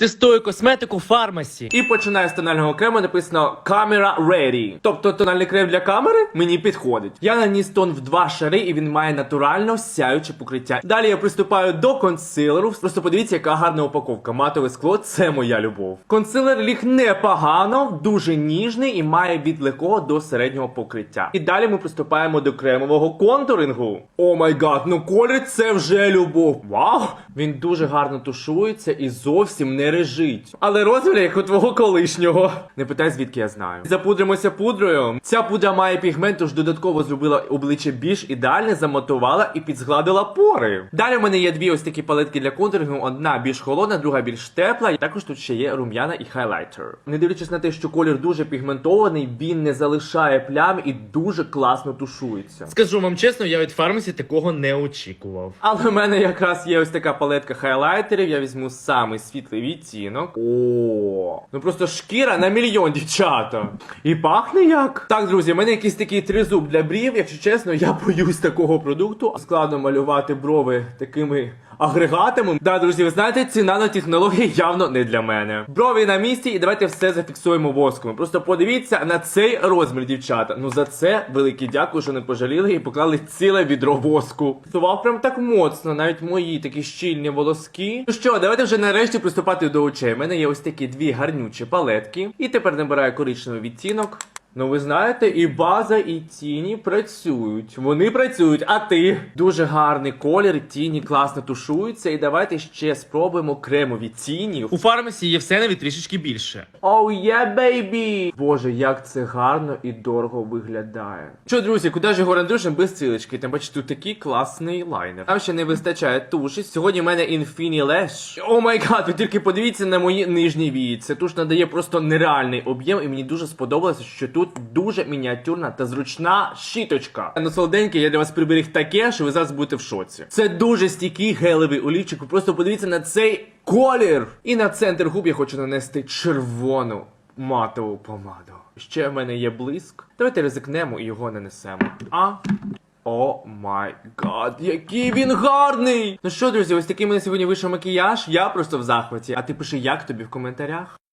Тестую косметику в фармасі. І починаю з тонального крему, написано Camera Ready. Тобто тональний крем для камери мені підходить. Я наніс тон в два шари, і він має натурально сяюче покриття. Далі я приступаю до консилеру. Просто подивіться, яка гарна упаковка. Матове скло це моя любов. Консилер ліг непогано, дуже ніжний і має від легкого до середнього покриття. І далі ми приступаємо до кремового контурингу. О май гад, ну колір це вже любов. Вау! Він дуже гарно тушується і зовсім не режить. Але розмір як у твого колишнього. Не питай, звідки я знаю. Запудримося пудрою. Ця пудра має пігмент, тож додатково зробила обличчя більш ідеальне, замотувала і підзгладила пори. Далі в мене є дві ось такі палетки для контурингу. Одна більш холодна, друга більш тепла. Також тут ще є рум'яна і хайлайтер. Не дивлячись на те, що колір дуже пігментований, він не залишає плям і дуже класно тушується. Скажу вам чесно, я від фармасі такого не очікував. Але в мене якраз є ось така палетка хайлайтерів. Я візьму самий світлий відтінок. О, ну просто шкіра на мільйон, дівчата. І пахне як. Так, друзі, в мене якийсь такий тризуб для брів. Якщо чесно, я боюсь такого продукту. Складно малювати брови такими. Агрегатами. Да, друзі, ви знаєте, ці нанотехнології явно не для мене. Брові на місці, і давайте все зафіксуємо воском. Просто подивіться на цей розмір, дівчата. Ну за це велике дякую, що не пожаліли і поклали ціле відро воску. Сував прям так моцно, навіть мої такі щільні волоски. Ну що, давайте вже нарешті приступати до очей. У мене є ось такі дві гарнючі палетки. І тепер набираю коричневий відтінок. Ну, ви знаєте, і база, і тіні працюють. Вони працюють, а ти дуже гарний колір, тіні класно тушуються. І давайте ще спробуємо кремові тіні. У фармасі є все навіть трішечки більше. Оу є, бейбі! Боже, як це гарно і дорого виглядає. Що, друзі, куди ж його рандушем без цілочки? Тим бачите, тут такий класний лайнер. Там ще не вистачає туші. Сьогодні в мене Infinity Lash. О май гад, ви тільки подивіться на мої нижні вії. Це туш надає просто нереальний об'єм, і мені дуже сподобалося, що тут дуже мініатюрна та зручна щіточка. На солоденький я для вас приберіг таке, що ви зараз будете в шоці. Це дуже стійкий гелевий олівчик. Ви просто подивіться на цей колір. І на центр губ я хочу нанести червону матову помаду. Ще в мене є блиск. Давайте ризикнемо і його нанесемо. А. О май гад, який він гарний! Ну що, друзі, ось такий мене сьогодні вийшов макіяж. Я просто в захваті. А ти пиши, як тобі в коментарях.